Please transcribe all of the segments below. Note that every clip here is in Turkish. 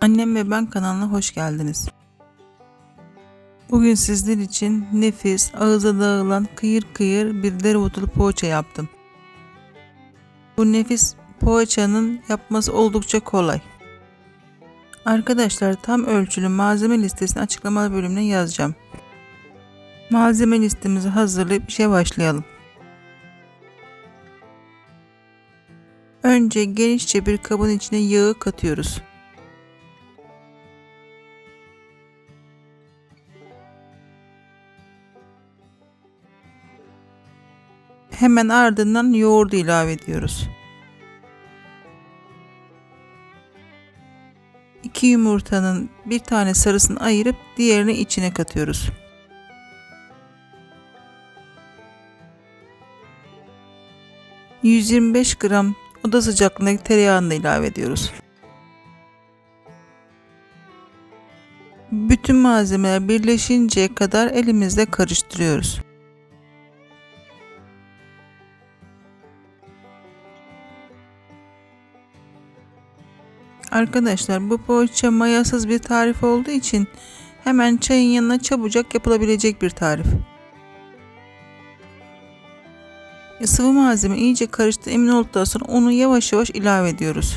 Annem ve ben kanalına hoş geldiniz. Bugün sizler için nefis, ağıza dağılan kıyır kıyır bir dereotulu poğaça yaptım. Bu nefis poğaçanın yapması oldukça kolay. Arkadaşlar tam ölçülü malzeme listesini açıklama bölümüne yazacağım. Malzeme listemizi hazırlayıp işe başlayalım. Önce genişçe bir kabın içine yağı katıyoruz. Hemen ardından yoğurdu ilave ediyoruz. 2 yumurtanın bir tane sarısını ayırıp diğerini içine katıyoruz. ...125 gram oda sıcaklığındaki tereyağını da ilave ediyoruz. Bütün malzemeler birleşinceye kadar elimizle karıştırıyoruz. Arkadaşlar bu poğaça mayasız bir tarif olduğu için hemen çayın yanına çabucak yapılabilecek bir tarif. Sıvı malzeme iyice karıştı emin olduktan sonra onu yavaş yavaş ilave ediyoruz.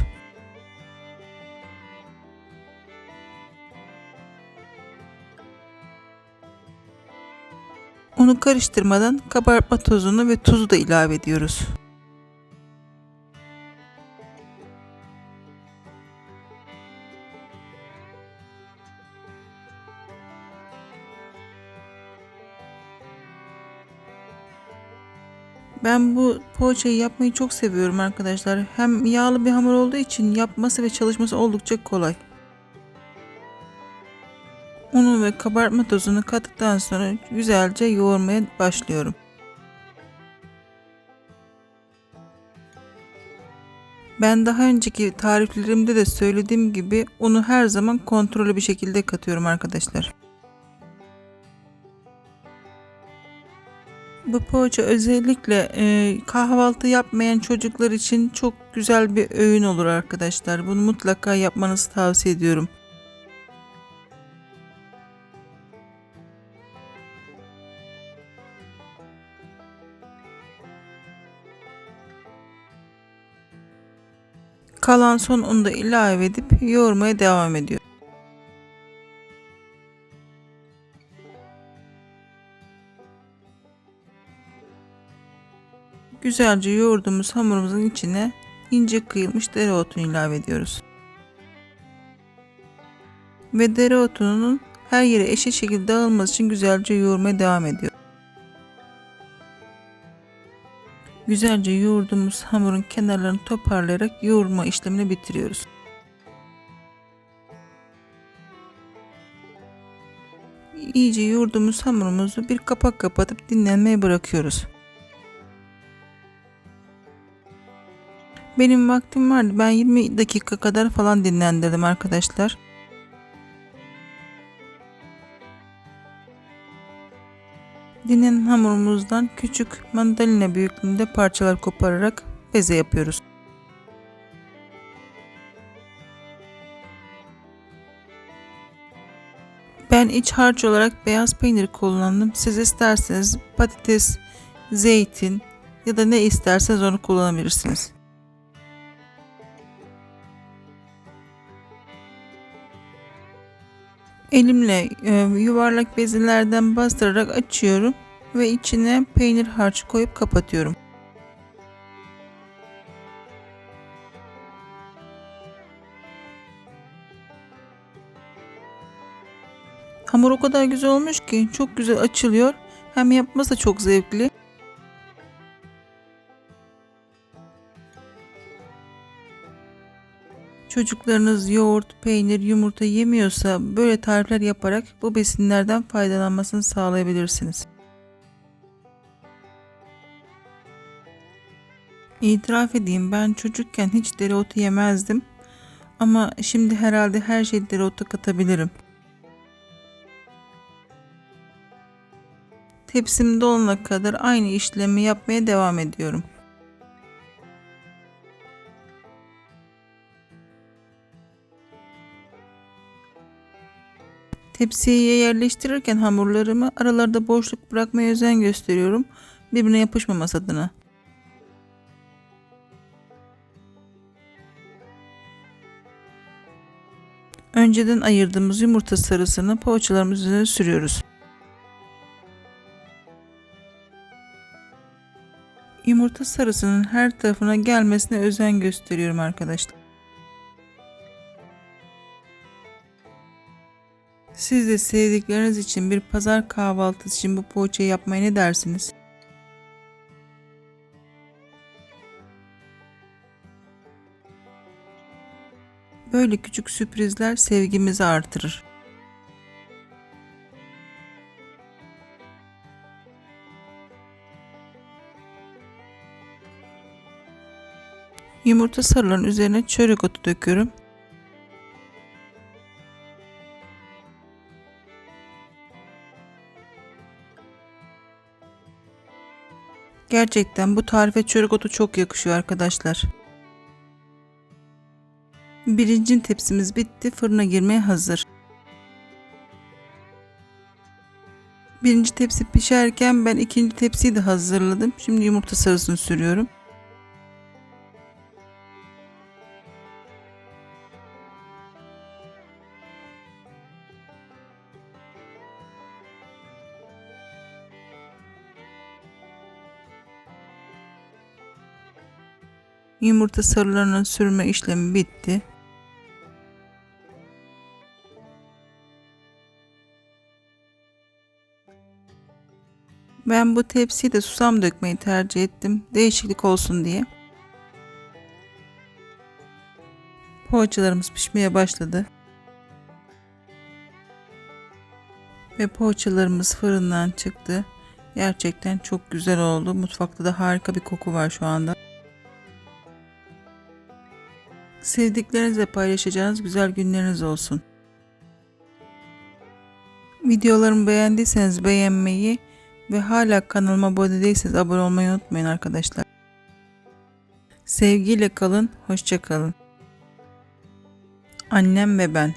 Onu karıştırmadan kabartma tozunu ve tuzu da ilave ediyoruz. Ben bu poğaçayı yapmayı çok seviyorum arkadaşlar. Hem yağlı bir hamur olduğu için yapması ve çalışması oldukça kolay. Unu ve kabartma tozunu kattıktan sonra güzelce yoğurmaya başlıyorum. Ben daha önceki tariflerimde de söylediğim gibi unu her zaman kontrollü bir şekilde katıyorum arkadaşlar. Bu poğaça özellikle e, kahvaltı yapmayan çocuklar için çok güzel bir öğün olur arkadaşlar. Bunu mutlaka yapmanızı tavsiye ediyorum. Kalan son unu da ilave edip yoğurmaya devam ediyor. Güzelce yoğurduğumuz hamurumuzun içine ince kıyılmış dereotunu ilave ediyoruz. Ve dereotunun her yere eşit şekilde dağılması için güzelce yoğurmaya devam ediyor. Güzelce yoğurduğumuz hamurun kenarlarını toparlayarak yoğurma işlemini bitiriyoruz. İyice yoğurduğumuz hamurumuzu bir kapak kapatıp dinlenmeye bırakıyoruz. Benim vaktim vardı. Ben 20 dakika kadar falan dinlendirdim arkadaşlar. Dinlenen hamurumuzdan küçük mandalina büyüklüğünde parçalar kopararak beze yapıyoruz. Ben iç harç olarak beyaz peynir kullandım. Siz isterseniz patates, zeytin ya da ne isterseniz onu kullanabilirsiniz. Elimle e, yuvarlak bezelerden bastırarak açıyorum ve içine peynir harcı koyup kapatıyorum. Hamur o kadar güzel olmuş ki çok güzel açılıyor. Hem yapması da çok zevkli. Çocuklarınız yoğurt, peynir, yumurta yemiyorsa böyle tarifler yaparak bu besinlerden faydalanmasını sağlayabilirsiniz. İtiraf edeyim ben çocukken hiç dereotu yemezdim. Ama şimdi herhalde her şey dereotu katabilirim. Tepsim dolana kadar aynı işlemi yapmaya devam ediyorum. Tepsiye yerleştirirken hamurlarımı aralarda boşluk bırakmaya özen gösteriyorum. Birbirine yapışmaması adına. Önceden ayırdığımız yumurta sarısını poğaçalarımız üzerine sürüyoruz. Yumurta sarısının her tarafına gelmesine özen gösteriyorum arkadaşlar. Siz de sevdikleriniz için bir pazar kahvaltısı için bu poğaçayı yapmaya ne dersiniz? Böyle küçük sürprizler sevgimizi artırır. Yumurta sarıların üzerine çörek otu döküyorum. Gerçekten bu tarife çörek otu çok yakışıyor arkadaşlar. Birinci tepsimiz bitti. Fırına girmeye hazır. Birinci tepsi pişerken ben ikinci tepsiyi de hazırladım. Şimdi yumurta sarısını sürüyorum. Yumurta sarılarının sürme işlemi bitti. Ben bu tepsiye de susam dökmeyi tercih ettim. Değişiklik olsun diye. Poğaçalarımız pişmeye başladı. Ve poğaçalarımız fırından çıktı. Gerçekten çok güzel oldu. Mutfakta da harika bir koku var şu anda. Sevdiklerinizle paylaşacağınız güzel günleriniz olsun. Videolarımı beğendiyseniz beğenmeyi ve hala kanalıma abone değilseniz abone olmayı unutmayın arkadaşlar. Sevgiyle kalın, hoşça kalın. Annem ve ben